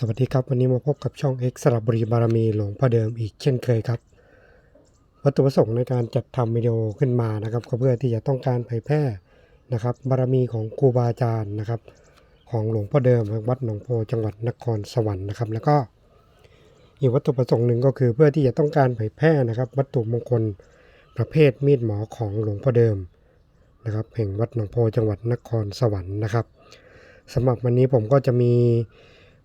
สวัสดีครับ วันนี้มาพบกับช่อง X สระบุรีบารมีหลวงพ่อเดิมอีกเช่นเคยครับ วัตถุประสงค์ในการจัดทำวิดีโอขึ้นมานะครับ ก็เพื่อที่จะต้องการเผยแพร่นะครับ บารมีของครูบาอาจารย์นะครับ ของหลวงพ่อเดิมวัดหนองโพจังหวัดนครสวรรค์นะครับ แล้วก็อีกวัตถุประสงค์หนึ่งก็คือเพื่อที่จะต้องการเผยแพร่นะครับ วัตถุมงคลประเภทมีดหมอของหลวงพ่อเดิมนะครับแห่งวัดหนองโพจังหวัดนครสวรรค์นะครับสำหรับวันนี้ผมก็จะมี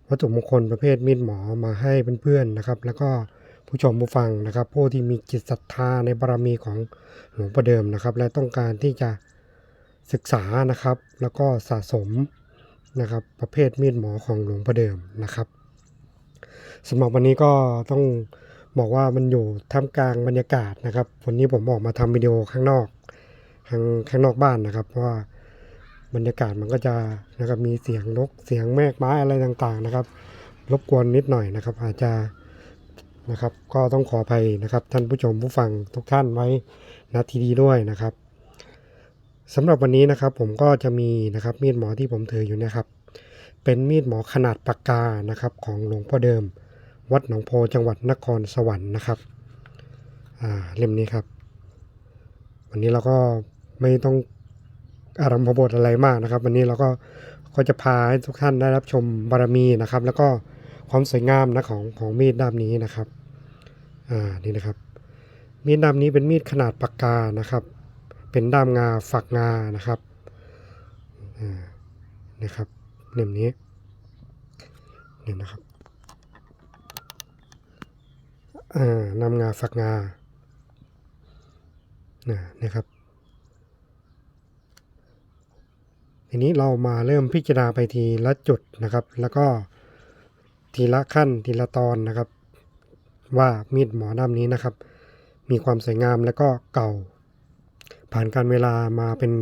วัตถุมงคลประเภทมีดหมอมาให้เพื่อนๆนะครับ แล้วก็ผู้ชมผู้ฟังนะครับ ผู้ที่มีจิตศรัทธาในบารมีของหลวงพ่อเดิมนะครับ และต้องการที่จะศึกษานะครับ แล้วก็สะสมนะครับ ประเภทมีดหมอของหลวงพ่อเดิมนะครับสำหรับวันนี้ก็ต้องบอกว่ามันอยู่ท่ามกลางบรรยากาศนะครับวันนี้ผมออกมาทำวิดีโอข้างนอกข้างข้างนอกบ้านนะครับ เพราะว่า บรรยากาศมันก็จะนะครับมีเสียงนกเสียงแมกไม้อะไรต่างๆนะครับ รบกวนนิดหน่อยนะครับ อาจจะนะครับ ก็ต้องขออภัยนะครับ ท่านผู้ชมผู้ฟังทุกท่านไว้ณทีดีด้วยนะครับสำหรับวันนี้นะครับผมก็จะมีนะครับมีดหมอที่ผมถืออยู่นะครับ เป็นมีดหมอขนาดปากกานะครับ ของหลวงพ่อเดิม วัดหนองโพจังหวัดนครสวรรค์นะครับอ่าเล่มนี้ครับ วันนี้เราก็ไม่ต้อง อารัมพบทอะไรมากนะครับ วันนี้เราก็ก็จะพาให้ทุกท่านได้รับชมบารมีนะครับ แล้วก็ความสวยงามนะของของมีดด้ามนี้นะครับอ่านี่นะครับ มีดด้ามนี้เป็นมีดขนาดปากกานะครับ เป็นด้ามงาฝักงานะครับอ่านะครับเล่มนี้เนี่ยนะครับอ่านำงาฝักงานะนะครับ ทีนี้เรามาเริ่มพิจารณาไปทีละจุดนะครับ แล้วก็ทีละขั้นทีละตอนนะครับ ว่ามีดหมอด้ามนี้นะครับ มีความสวยงามและก็เก่า ผ่านการเวลามาเป็น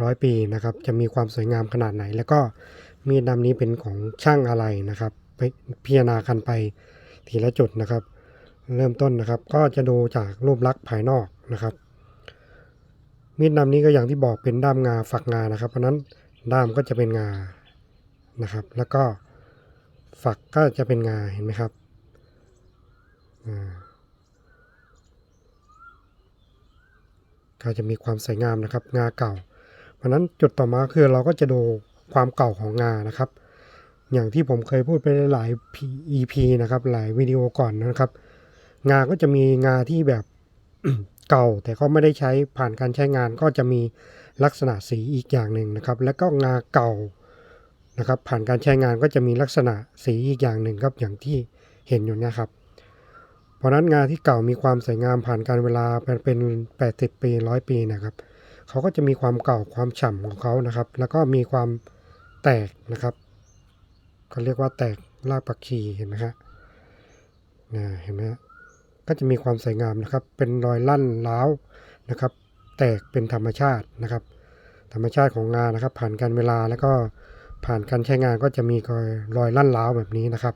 ร้อยปีนะครับ จะมีความสวยงามขนาดไหน แล้วก็มีดด้ามนี้เป็นของช่างอะไรนะครับไปพิจารณากันไปทีละจุดนะครับ เริ่มต้นนะครับ ก็จะดูจากรูปลักษณ์ภายนอกนะครับมีดด้ามนี้ก็อย่างที่บอกเป็นด้ามงาฝักงานะครับ เพราะนั้น ด้ามก็จะเป็นงานะครับ แล้วก็ฝักก็จะเป็นงาเห็นไหมครับก็จะมีความสวยงามนะครับ งาเก่า เพราะฉะนั้นจุดต่อมาคือเราก็จะดูความเก่าของงานะครับ อย่างที่ผมเคยพูดไปหลาย EP นะครับ หลายวิดีโอก่อนนะครับ งาก็จะมีงาที่แบบเก่าแต่ก็ไม่ได้ใช้ผ่านการใช้งานก็จะมี ลักษณะสีอีกอย่างหนึ่งนะครับ แล้วก็งาเก่านะครับ ผ่านการใช้งานก็จะมีลักษณะสีอีกอย่างหนึ่งครับอย่างที่เห็นอยู่นะครับ เพราะนั้นงาที่เก่ามีความสวยงามผ่านการเวลาเป็นเป็น80 ปีร้อยปีนะครับเขาก็จะมีความเก่าความฉ่ำของเขานะครับ แล้วก็มีความแตกนะครับเขาเรียกว่าแตกรากปักชีเห็นไหมครับนะเห็นไหมฮะก็จะมีความสวยงามนะครับ เป็นรอยลั่นล้าวนะครับ แตกเป็นธรรมชาตินะครับ ธรรมชาติของงานนะครับ ผ่านการเวลาแล้วก็ผ่านการใช้งานก็จะมีรอยลั่นล้าวแบบนี้นะครับ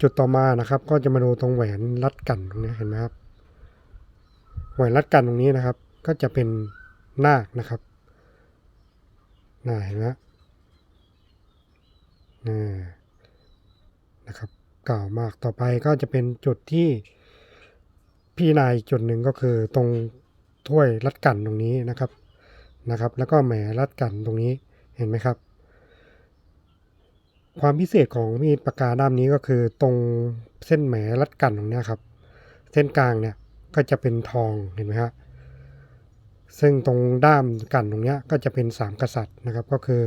จุดต่อมานะครับก็จะมาดูตรงแหวนรัดกันตรงนี้เห็นไหมครับแหวนรัดกันตรงนี้นะครับ ก็จะเป็นนาคนะครับน่าเห็นไหมน่นะครับเก่ามากต่อไปก็จะเป็นจุดที่พี่นายจุดหนึ่งก็คือตรง ถ้วยรัดกันตรงนี้นะครับนะครับ แล้วก็แหมรัดกันตรงนี้เห็นไหมครับ ความพิเศษของมีดปากกาด้ามนี้ก็คือตรงเส้นแหมรัดกันตรงเนี้ยครับ เส้นกลางเนี่ยก็จะเป็นทองเห็นไหมฮะซึ่งตรงด้ามกันตรงเนี้ยก็จะเป็นสามกษัตริย์นะครับ ก็คือ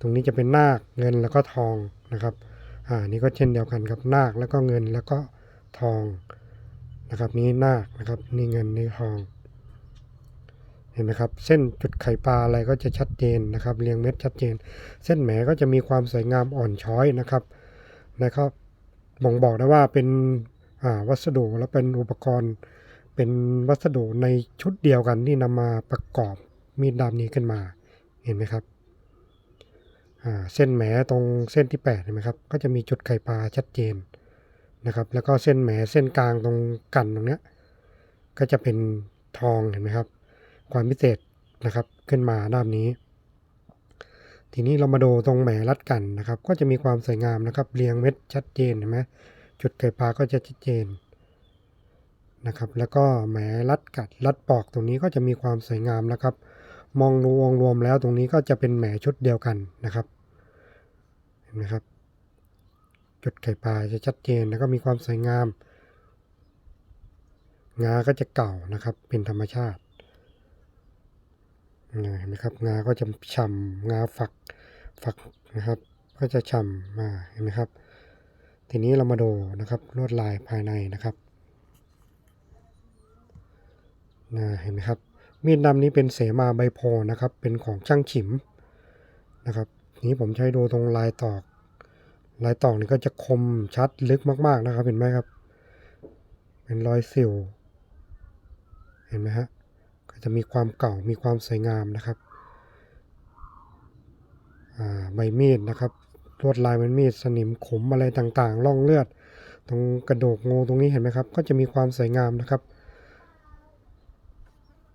ตรงนี้จะเป็นนาคเงินแล้วก็ทองนะครับอ่านี่ก็เช่นเดียวกันครับนาคแล้วก็เงินแล้วก็ทองนะครับ นี่นาคนะครับ นี่เงินนี่ทอง เห็นไหมครับ เส้นจุดไข่ปลาอะไรก็จะชัดเจนนะครับ เรียงเม็ดชัดเจน เส้นแหมก็จะมีความสวยงามอ่อนช้อยนะครับนะครับบ่งบอกได้ว่าเป็นวัสดุและเป็นอุปกรณ์ เป็นวัสดุในชุดเดียวกันที่นำมาประกอบมีดดามนี้ขึ้นมาเห็นไหมครับเส้นแหมตรงเส้นที่8เห็นไหมครับก็จะมีจุดไข่ปลาชัดเจนนะครับแล้วก็เส้นแหมเส้นกลางตรงกันตรงเนี้ยก็จะเป็นทองเห็นไหมครับ ความพิเศษนะครับขึ้นมาด้านนี้ ทีนี้เรามาดูตรงแหมรัดกันนะครับ ก็จะมีความสวยงามนะครับ เรียงเม็ดชัดเจนเห็นไหมจุดไก่ปลาก็จะชัดเจนนะครับ แล้วก็แหมรัดกัดรัดปอกตรงนี้ก็จะมีความสวยงามนะครับ มองรวมรวมแล้วตรงนี้ก็จะเป็นแหมชุดเดียวกันนะครับเห็นไหมครับ จุดไก่ปลาจะชัดเจนแล้วก็มีความสวยงามงาก็จะเก่านะครับเป็นธรรมชาติ เห็นไหมครับงาก็จะฉ่ำงาฝักฝักนะครับ ก็จะฉ่ำมาเห็นไหมครับ ทีนี้เรามาดูนะครับลวดลายภายในนะครับนะเห็นไหมครับ มีดดำนี้เป็นเสมาใบโพนะครับ เป็นของช่างฉิมนะครับนี้ผมใช้ดูตรงลายตอก ลายตอกนี่ก็จะคมชัดลึกมาก ๆนะครับ เห็นไหมครับ เป็นรอยสิว เห็นไหมฮะ ก็จะมีความเก่ามีความสวยงามนะครับใบมีดนะครับลวดลายมันมีดสนิมขมอะไรต่างๆ ร่องเลือด ตรงกระโดกงูตรงนี้เห็นไหมครับ ก็จะมีความสวยงามนะครับ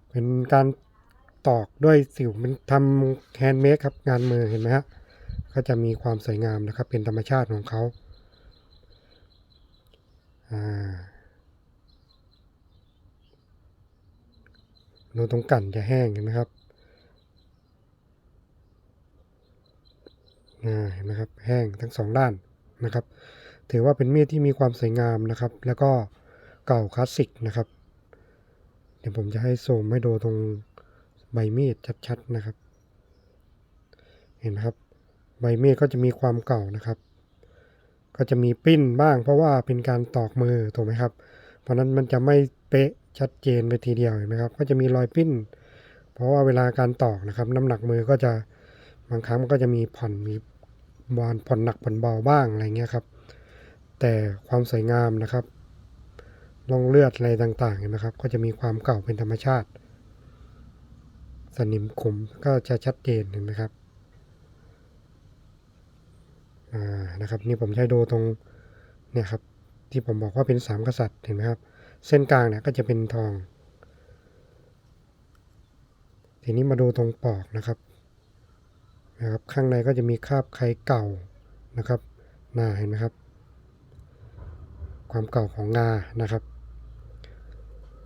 เป็นการตอกด้วยสิวมันทำแฮนด์เมดครับงานมือเห็นไหมฮะก็จะมีความสวยงามนะครับ เป็นธรรมชาติของเขาอ่า ดูตรงกันจะแห้งเห็นไหมครับเห็นไหมครับแห้งทั้งสองด้านนะครับ ถือว่าเป็นมีดที่มีความสวยงามนะครับ แล้วก็เก่าคลาสสิกนะครับ เดี๋ยวผมจะให้ซูมให้ดูตรงใบมีดชัดๆนะครับ เห็นไหมครับ ใบมีดก็จะมีความเก่านะครับ ก็จะมีปิ้นบ้างเพราะว่าเป็นการตอกมือถูกไหมครับ เพราะนั้นมันจะไม่เป๊ะ ชัดเจนไปทีเดียวเห็นไหมครับ ก็จะมีรอยปิ้น เพราะว่าเวลาการตอกนะครับ น้ำหนักมือก็จะบางครั้งมันก็จะมีผ่อนมีบานผ่อนหนักผ่อนเบาบ้างอะไรเงี้ยครับ แต่ความสวยงามนะครับร่องเลือดอะไรต่างๆเห็นไหมครับ ก็จะมีความเก่าเป็นธรรมชาติ สนิมขมก็จะชัดเจนเห็นไหมครับอ่านะครับนี่ผมใช้ดูตรงเนี่ยครับที่ผมบอกว่าเป็นสามกษัตริย์เห็นไหมครับ เส้นกลางเนี่ยก็จะเป็นทอง ทีนี้มาดูตรงปอกนะครับนะครับข้างในก็จะมีคราบไข่เก่านะครับหน้าเห็นไหมครับ ความเก่าของงานะครับ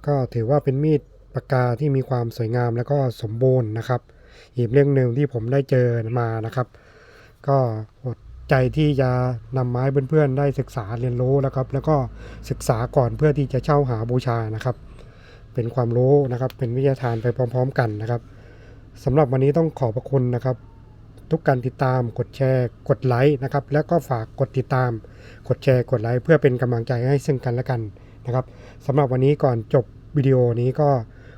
ก็ถือว่าเป็นมีดปากกาที่มีความสวยงามแล้วก็สมบูรณ์นะครับ อีกเรื่องหนึ่งที่ผมได้เจอมานะครับ ก็อด ใจที่จะนำไม้เพื่อนๆได้ศึกษาเรียนรู้นะครับ แล้วก็ศึกษาก่อนเพื่อที่จะเช่าหาบูชานะครับ เป็นความรู้นะครับ เป็นวิทยาทานไปพร้อม ๆ กันนะครับสำหรับวันนี้ต้องขอบพระคุณนะครับ ทุกการติดตามกดแชร์กดไลค์นะครับ แล้วก็ฝากกดติดตาม กดแชร์กดไลค์เพื่อเป็นกำลังใจให้ซึ่งกันและกันนะครับสำหรับวันนี้ก่อนจบวิดีโอนี้ก็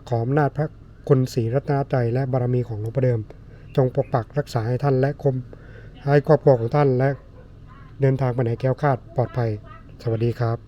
ขออำนาจพระคุณศรีรัตนตรัยและบารมีของหลวงพ่อเดิม จงปกปักรักษาให้ท่านและคม ให้ครอบครัวของท่านและเดินทางไปไหนแก้วคาดปลอดภัย สวัสดีครับ